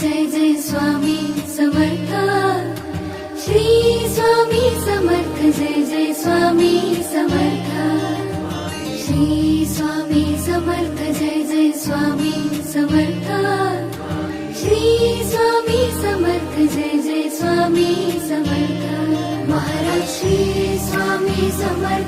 जय जय स्वामी समर्थ श्री स्वामी समर्थ जय जय स्वामी समर्थ श्री स्वामी समर्थ जय जय स्वामी समर्थ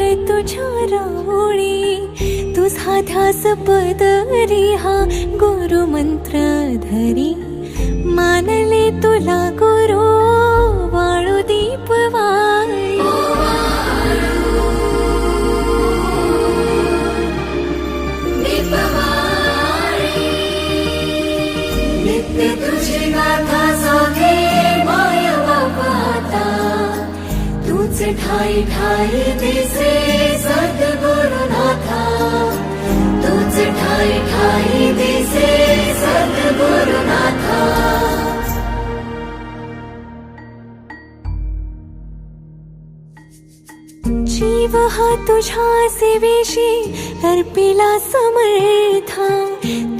उन तुझ्या रावळी तुझा ध्यास पदरी हा गुरु मंत्र धरी. मानले तुला गुरु वाळू दीप ठाई ठाई दिसे सद्गुरुनाथा। तूच ठाई ठाई दिसे सद्गुरुनाथा। जीव हा तुझ्या सेवेशी अर्पिला समर्था।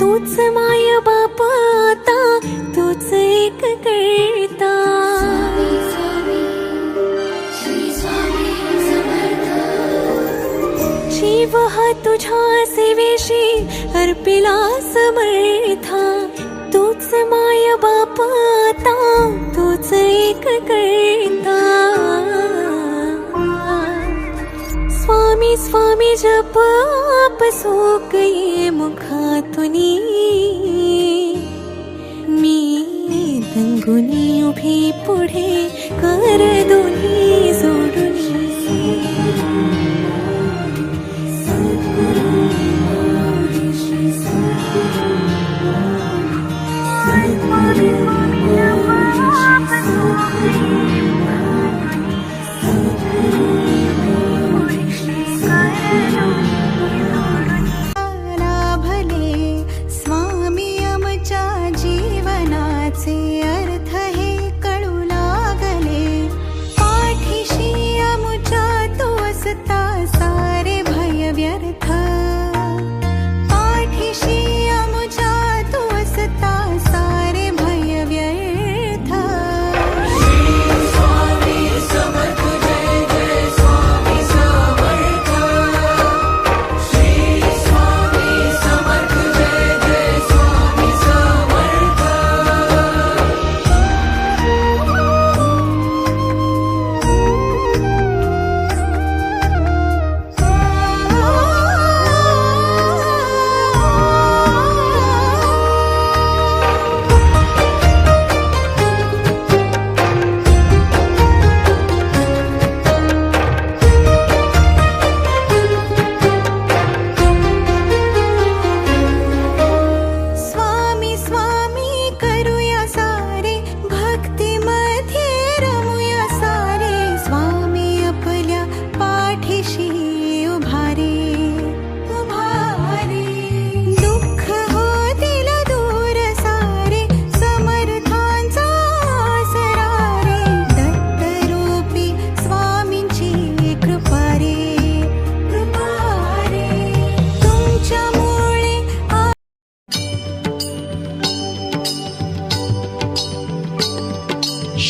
तूच माय बाप आता तूच एक करता जीव हा तुझ्या सेवेशी अर्पिला समर्था तूच माय बाप आता तूच एक करता। स्वामी स्वामी जप मी दंगुनी उभी पुढे कर दोन्ही जोडुनी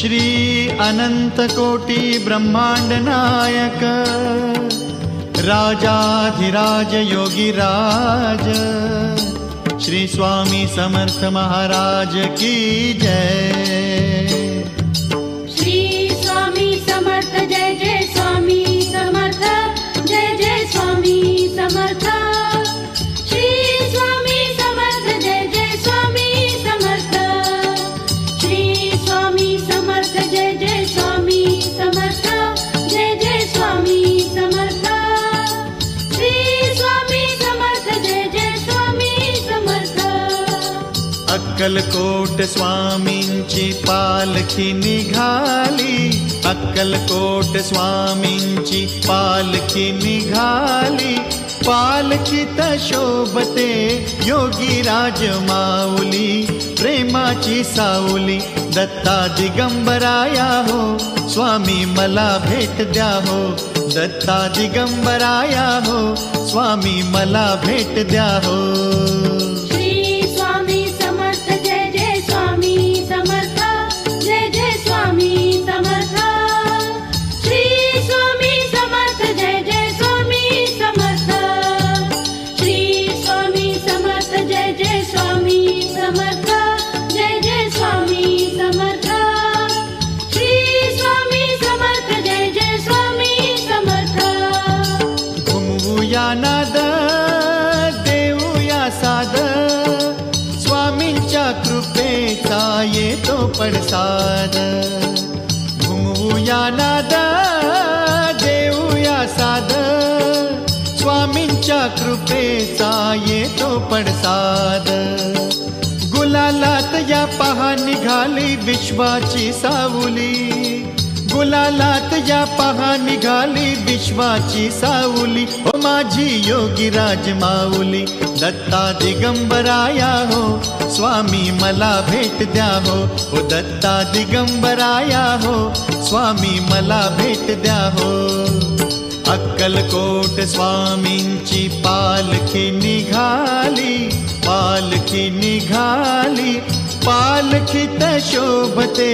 श्री अनन्तकोटि ब्रह्माण्ड नायक राजाधिराज योगिराज श्री स्वामी समर्थ महाराज की जय। श्री स्वामी समर्थ जय जय स्वामी समर्थ जय जय स्वामी समर्थ अक्कलकोट स्वामींची पालखी निघाली. अक्कलकोट स्वामींची पालखी निघाली. पालखी शोभते योगी राज माऊली प्रेमाची सावली दत्ता दिगंबराया हो. स्वामी मला भेट द्या हो. दत्ता दिगंबराया हो. स्वामी मला भेट द्या हो. पडसाद घुमवूया नाद देऊया साद स्वामींच्या कृपेचा येतो पडसाद गुलालात या पहा निघाली विश्वाची सावली. गुलालात या पहा निघाली विश्वाची साऊली हो माझी योगी राज माऊली. दत्ता दिगंबराया हो. स्वामी मला भेट द्या हो. हो दत्ता दिगंबराया हो. स्वामी मला भेट द्या हो. अक्कलकोट स्वामींची पालखी निघाली. पालखी निघाली. पालखित शोभते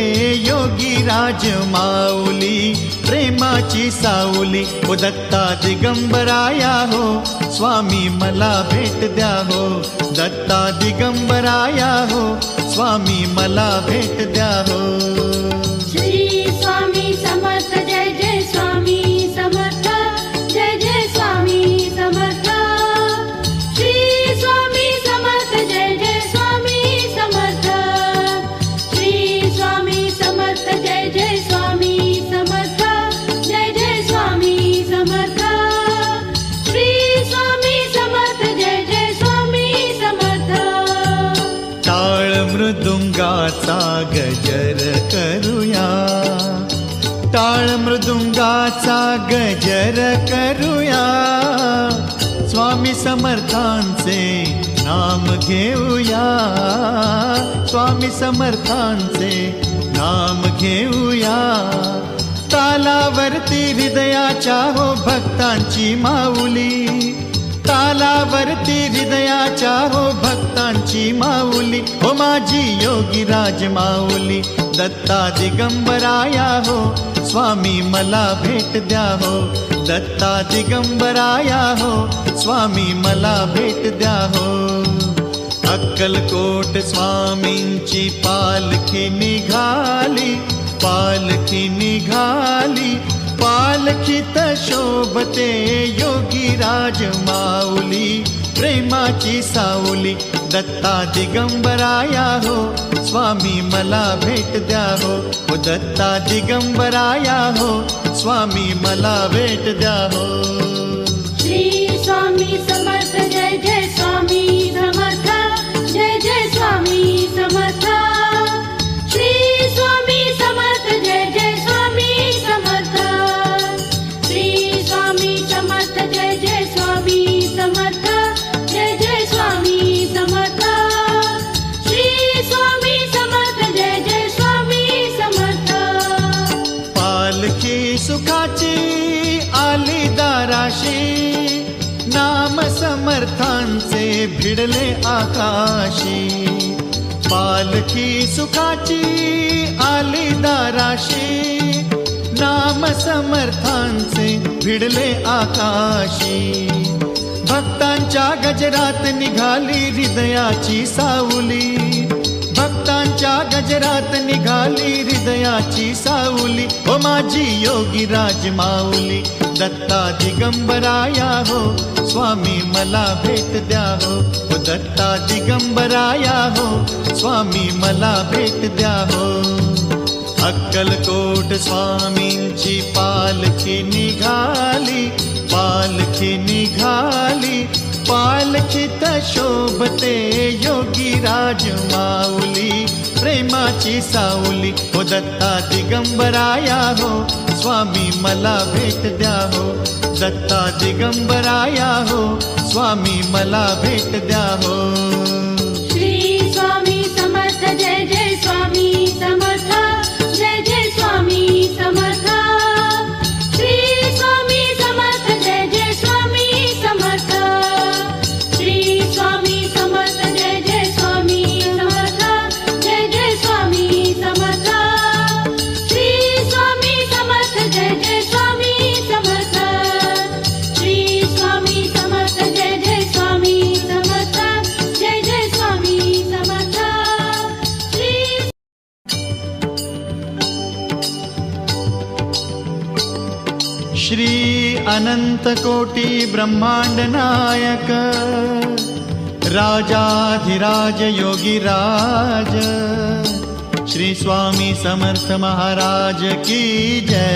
योगी राज माऊली प्रेमाची सावली उदत्ता दत्ता दिगंबराया हो स्वामी मला भेट द्या हो दत्ता दिगंबराया हो स्वामी मला भेट द्या हो. मृदुंगाचा गजर करूया. टाळ मृदुंगाचा गजर करूया. स्वामी समर्थांचे नाम घेऊया. स्वामी समर्थांचे नाम घेऊया. तालावरती हृदयाच्या हो भक्तांची माऊली. तालावरती हृदयाच्या हो भक्तांची माऊली हो माझी योगी राज माऊली दत्ता दिगंबराया हो स्वामी मला भेट द्या हो दत्ता दिगंबराया हो स्वामी मला भेट द्या हो. अक्कलकोट स्वामींची पालखी निघाली पालखी निघाली पालखी शोभते योगी राज माऊली. प्रेमाची सावली दत्ता दिगंबराया हो. स्वामी मला भेट द्या हो. ओ दत्ता दिगंबराया हो. स्वामी मला भेट द्या हो. श्री स्वामी समर्थ जय जय स्वामी भिडले आकाशी. पालखी सुखाची आली दाराशी. नाम समर्थांचे भिडले आकाशी. भक्तांच्या गजरात निघाली हृदयाची सावली. भक्तांच्या गजरात निघाली हृदयाची सावली. ओ माझी योगी राज माऊली दत्ता दिगंबराया हो स्वामी मला भेट द्या हो दत्ता दिगंबराया हो स्वामी मला भेट द्या हो अक्कलकोट स्वामींची पालखी निघाली पालखी निघाली। पालखीत शोभते योगी राज माऊली प्रेमाची सावली हो दत्ता दिगंबराया हो स्वामी मला भेट द्या हो. दत्ता दिगंबराया हो स्वामी मला भेट द्या हो. श्री स्वामी समर्थ जय जय स्वामी समर्थ अनंत कोटी ब्रह्मांड नायक राजाधिराज योगी राज श्री स्वामी समर्थ महाराज की जय।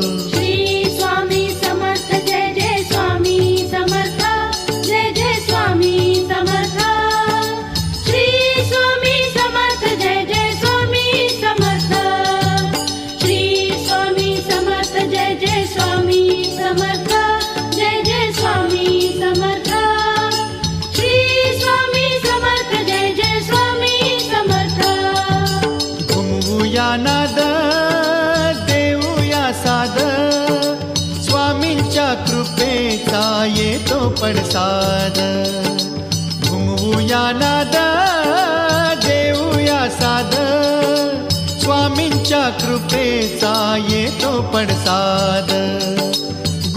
पडसाद घुमवूया नाद देऊया साद स्वामींच्या कृपेचा येतो पडसाद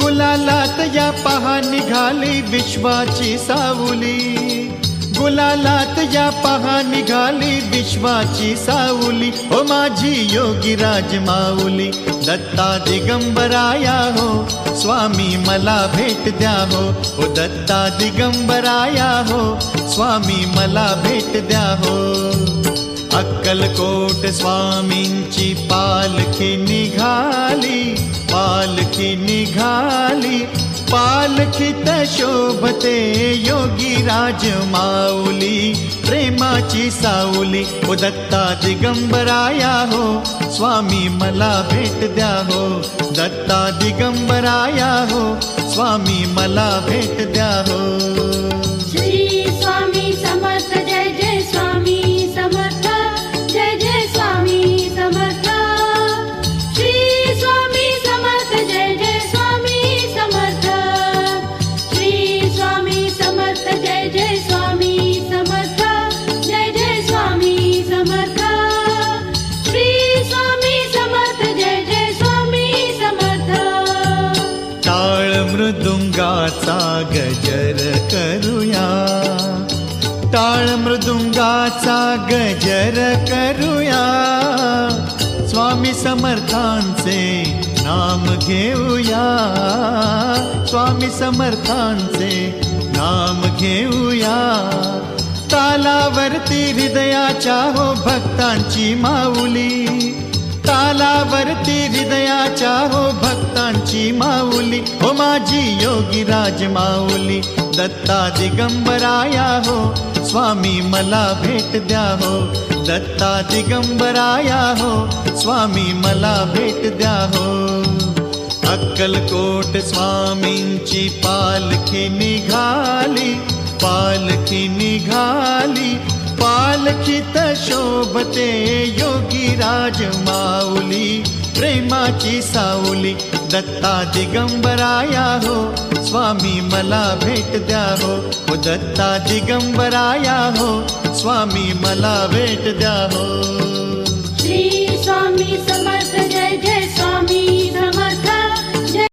गुलालात या पहा निघाली विश्वाची सावली. गुलालात या पहा निघाली विश्वाची साऊली ओ माझी योगी राज माऊली दत्ता दिगंबराया हो. स्वामी मला भेट द्या हो. ओ दत्ता दिगंबराया हो स्वामी मला भेट द्या हो. अक्कलकोट स्वामींची पालखी निघाली पालखी निघाली. पालखित शोभते योगी राज माऊली प्रेमाची सावली दत्ता दिगंबराया हो स्वामी मला भेट द्या हो दत्ता दिगंबराया हो स्वामी मला भेट द्या हो. समर्थांचे नाम घेऊया. स्वामी समर्थांचे नाम घेऊया. तालावरती हृदयाच्या हो भक्तांची माऊली. तालावरती हृदयाच्या हो भक्तांची माऊली. हो माझी योगी राज माऊली. दत्ता दिगंबराया हो स्वामी मला भेट द्या हो. दत्ता दिगंबराया हो स्वामी मला भेट द्या हो. अक्कलकोट स्वामींची पालखी निघाली पालखी निघाली. पालखीत शोभते योगी राज माऊली प्रेमाची सावली दत्ता दिगंबराया हो स्वामी मला भेट द्या हो. हो दत्ता दिगंबराया हो. स्वामी मला भेट द्या हो. श्री स्वामी समर्थ जय जय स्वामी समर्थ